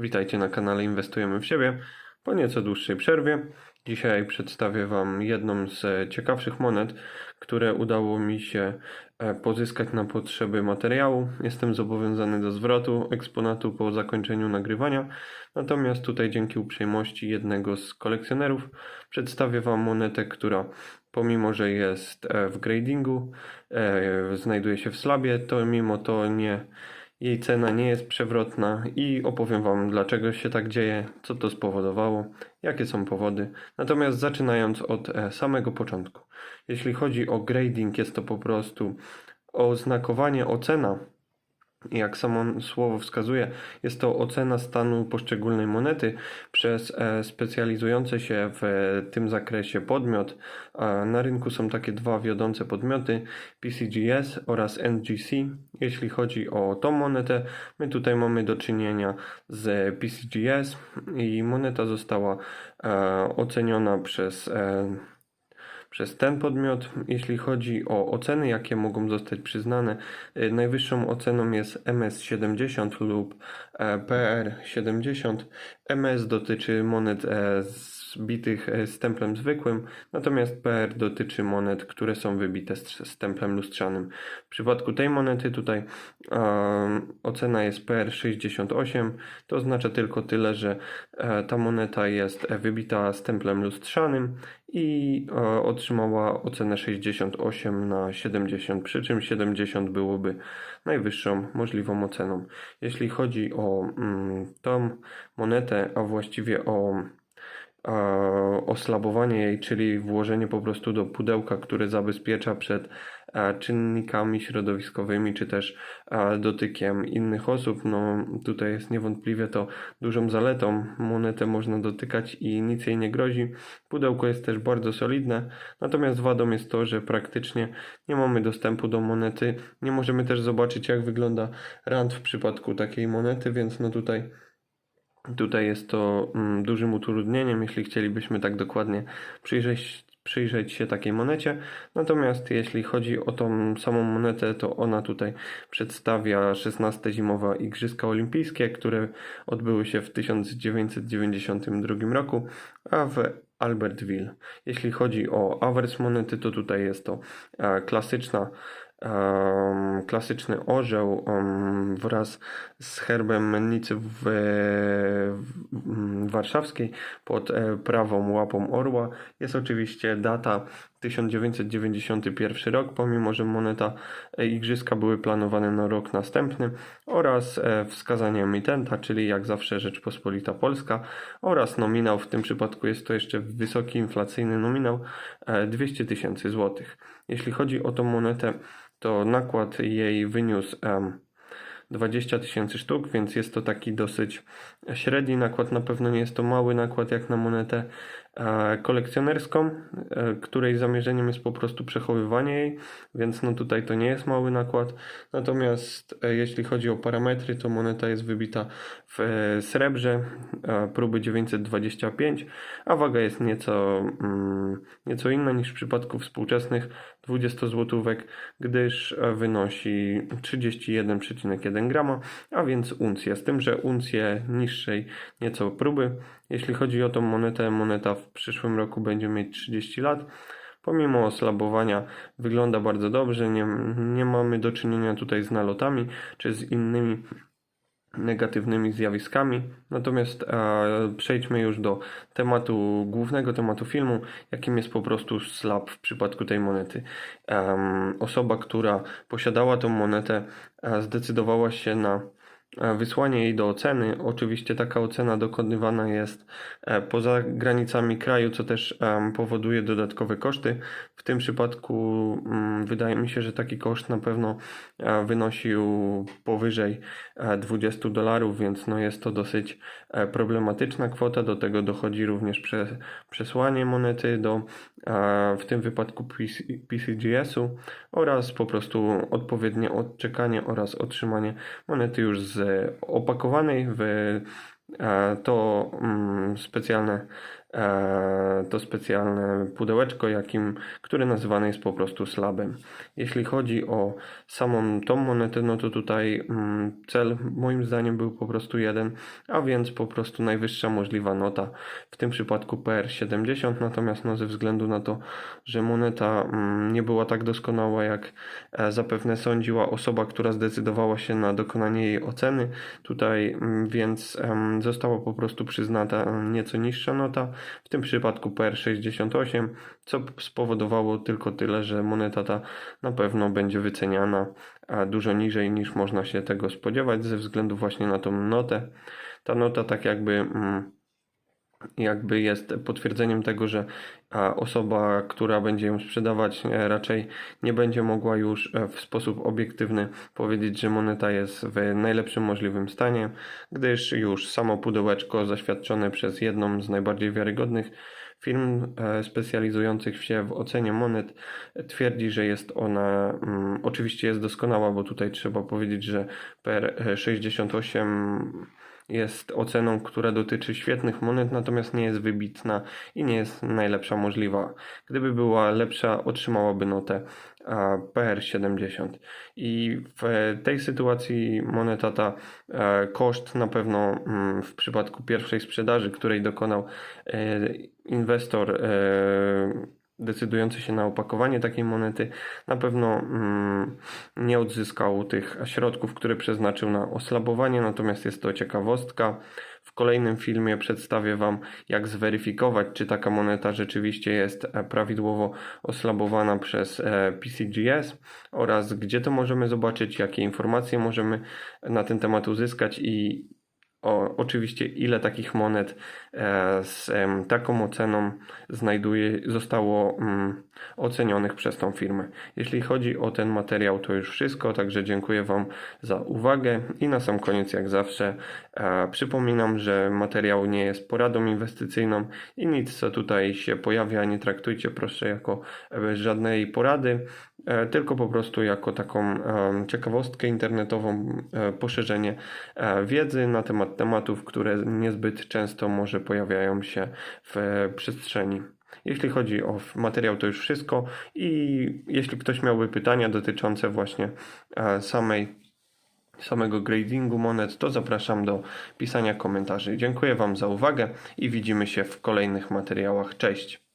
Witajcie na kanale Inwestujemy w siebie po nieco dłuższej przerwie. Dzisiaj przedstawię Wam jedną z ciekawszych monet, które udało mi się e, pozyskać na potrzeby materiału. Jestem zobowiązany do zwrotu eksponatu po zakończeniu nagrywania. Natomiast tutaj dzięki uprzejmości jednego z kolekcjonerów przedstawię Wam monetę, która pomimo, że jest e, w gradingu, e, znajduje się w slabie, to mimo to nie jej cena nie jest przewrotna i opowiem Wam, dlaczego się tak dzieje, co to spowodowało, jakie są powody. Natomiast zaczynając od e, samego początku. Jeśli chodzi o grading, jest to po prostu oznakowanie, ocena jak samo słowo wskazuje, jest to ocena stanu poszczególnej monety przez e, specjalizujący się w tym zakresie podmiot. Na rynku są takie dwa wiodące podmioty, PCGS oraz NGC. Jeśli chodzi o tą monetę, my tutaj mamy do czynienia z PCGS i moneta została e, oceniona przez e, przez ten podmiot. Jeśli chodzi o oceny, jakie mogą zostać przyznane, y, najwyższą oceną jest MS70 lub e, PR70. MS dotyczy monet e, zbitych e, stemplem zwykłym, natomiast PR dotyczy monet, które są wybite stemplem lustrzanym. W przypadku tej monety tutaj um, ocena jest PR68, to oznacza tylko tyle, że e, ta moneta jest wybita stemplem lustrzanym i e, otrzymała ocenę 68 na 70, przy czym 70 byłoby najwyższą możliwą oceną. Jeśli chodzi o mm, tą monetę, a właściwie o oslabowanie jej, czyli włożenie po prostu do pudełka, które zabezpiecza przed czynnikami środowiskowymi, czy też dotykiem innych osób. No tutaj jest niewątpliwie to dużą zaletą. Monetę można dotykać i nic jej nie grozi. Pudełko jest też bardzo solidne, natomiast wadą jest to, że praktycznie nie mamy dostępu do monety. Nie możemy też zobaczyć jak wygląda rand w przypadku takiej monety, więc no tutaj Tutaj jest to mm, dużym utrudnieniem, jeśli chcielibyśmy tak dokładnie przyjrzeć, przyjrzeć się takiej monecie. Natomiast jeśli chodzi o tą samą monetę, to ona tutaj przedstawia 16 zimowe Igrzyska Olimpijskie, które odbyły się w 1992 roku, a w Albertville. Jeśli chodzi o awers monety, to tutaj jest to e, klasyczna um, klasyczny orzeł um, wraz z herbem mennicy w, w, warszawskiej pod e, prawą łapą orła. Jest oczywiście data 1991 rok, pomimo że moneta e, igrzyska były planowane na rok następny oraz e, wskazanie emitenta, czyli jak zawsze Rzeczpospolita Polska oraz nominał, w tym przypadku jest to jeszcze wysoki inflacyjny nominał 200 tysięcy złotych. Jeśli chodzi o tą monetę to nakład jej wyniósł 20 tysięcy sztuk, więc jest to taki dosyć średni nakład. Na pewno nie jest to mały nakład jak na monetę kolekcjonerską, e, której zamierzeniem jest po prostu przechowywanie jej, więc no tutaj to nie jest mały nakład. Natomiast e, jeśli chodzi o parametry, to moneta jest wybita w srebrze, próby 925, a waga jest nieco, mm, nieco inna niż w przypadku współczesnych 20 złotówek, gdyż wynosi 31,1 grama, a więc uncję, z tym, że uncję niższej nieco próby. Jeśli chodzi o tą monetę, moneta w przyszłym roku będzie mieć 30 lat. Pomimo oslabowania wygląda bardzo dobrze, nie, nie mamy do czynienia tutaj z nalotami czy z innymi negatywnymi zjawiskami. Natomiast e, przejdźmy już do tematu, głównego tematu filmu, jakim jest po prostu slab w przypadku tej monety. E, osoba, która posiadała tą monetę, e, zdecydowała się na wysłanie jej do oceny. Oczywiście taka ocena dokonywana jest e, poza granicami kraju, co też powoduje dodatkowe koszty. W tym przypadku mm, wydaje mi się, że taki koszt na pewno e, wynosił powyżej 20 e, dolarów, więc no jest to dosyć problematyczna kwota. Do tego dochodzi również przesłanie monety do w tym wypadku PCGS-u oraz po prostu odpowiednie odczekanie oraz otrzymanie monety już z opakowanej w to mm, specjalne e, to specjalne pudełeczko, jakim, które nazywane jest po prostu slabem. Jeśli chodzi o samą tą monetę, no to tutaj mm, cel moim zdaniem był po prostu jeden, a więc po prostu najwyższa możliwa nota, w tym przypadku PR70, natomiast no, ze względu na to, że moneta mm, nie była tak doskonała, jak e, zapewne sądziła osoba, która zdecydowała się na dokonanie jej oceny, tutaj mm, więc została po prostu przyznata em, nieco niższa nota, w tym przypadku PR68, co spowodowało tylko tyle, że moneta ta na pewno będzie wyceniana dużo niżej niż można się tego spodziewać ze względu właśnie na tą notę. Ta nota tak jakby mm, jakby jest potwierdzeniem tego, że osoba, która będzie ją sprzedawać, e, raczej nie będzie mogła już e, w sposób obiektywny powiedzieć, że moneta jest w najlepszym możliwym stanie, gdyż już samo pudełeczko zaświadczone przez jedną z najbardziej wiarygodnych firm e, specjalizujących się w ocenie monet twierdzi, że jest ona mm, oczywiście jest doskonała, bo tutaj trzeba powiedzieć, że per 68 jest oceną, która dotyczy świetnych monet, natomiast nie jest wybitna i nie jest najlepsza możliwa. Gdyby była lepsza, otrzymałaby notę a, PR70. I w tej sytuacji moneta ta e, koszt na pewno mm, w przypadku pierwszej sprzedaży, której dokonał e, inwestor e, decydujący się na opakowanie takiej monety na pewno mm, nie odzyskał tych środków, które przeznaczył na oslabowanie, natomiast jest to ciekawostka. W kolejnym filmie przedstawię Wam, jak zweryfikować, czy taka moneta rzeczywiście jest e, prawidłowo oslabowana przez e, PCGS oraz gdzie to możemy zobaczyć, jakie informacje możemy na ten temat uzyskać i o, oczywiście ile takich monet e, z taką oceną znajduje, zostało mm, ocenionych przez tą firmę. Jeśli chodzi o ten materiał, to już wszystko, także dziękuję Wam za uwagę i na sam koniec, jak zawsze, e, przypominam, że materiał nie jest poradą inwestycyjną i nic, co tutaj się pojawia, nie traktujcie proszę jako e, żadnej porady, tylko po prostu jako taką ciekawostkę internetową, poszerzenie wiedzy na temat tematów, które niezbyt często może pojawiają się w e, przestrzeni. Jeśli chodzi o materiał, to już wszystko. I jeśli ktoś miałby pytania dotyczące właśnie e, samej, samego gradingu monet, to zapraszam do pisania komentarzy. Dziękuję Wam za uwagę i widzimy się w kolejnych materiałach. Cześć!